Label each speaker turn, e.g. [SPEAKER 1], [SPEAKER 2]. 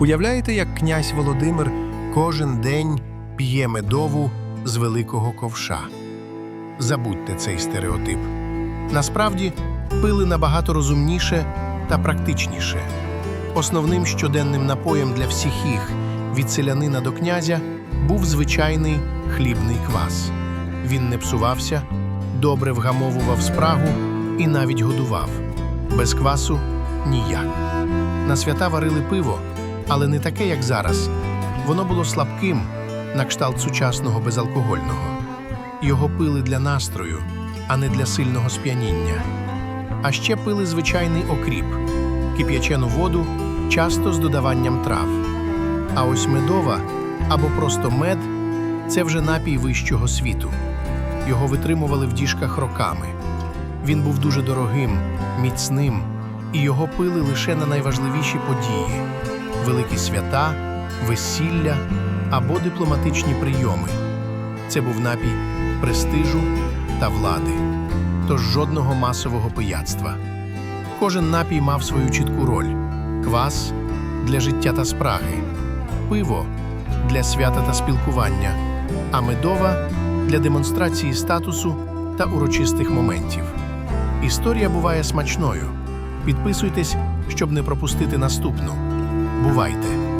[SPEAKER 1] Уявляєте, як князь Володимир кожен день п'є медову з великого ковша? Забудьте цей стереотип. Насправді пили набагато розумніше та практичніше. Основним щоденним напоєм для всіх їх від селянина до князя був звичайний хлібний квас. Він не псувався, добре вгамовував спрагу і навіть годував. Без квасу ніяк. На свята варили пиво, але не таке, як зараз. Воно було слабким, на кшталт сучасного безалкогольного. Його пили для настрою, а не для сильного сп'яніння. А ще пили звичайний окріп, кип'ячену воду, часто з додаванням трав. А ось медова або просто мед це вже напій вищого світу. Його витримували в діжках роками. Він був дуже дорогим, міцним, і його пили лише на найважливіші події великі свята, весілля або дипломатичні прийоми. Це був напій престижу та влади, тож жодного масового пияцтва. Кожен напій мав свою чітку роль: квас для життя та спраги, пиво для свята та спілкування, а медова для демонстрації статусу та урочистих моментів. Історія буває смачною. Підписуйтесь, щоб не пропустити наступну. Бувайте!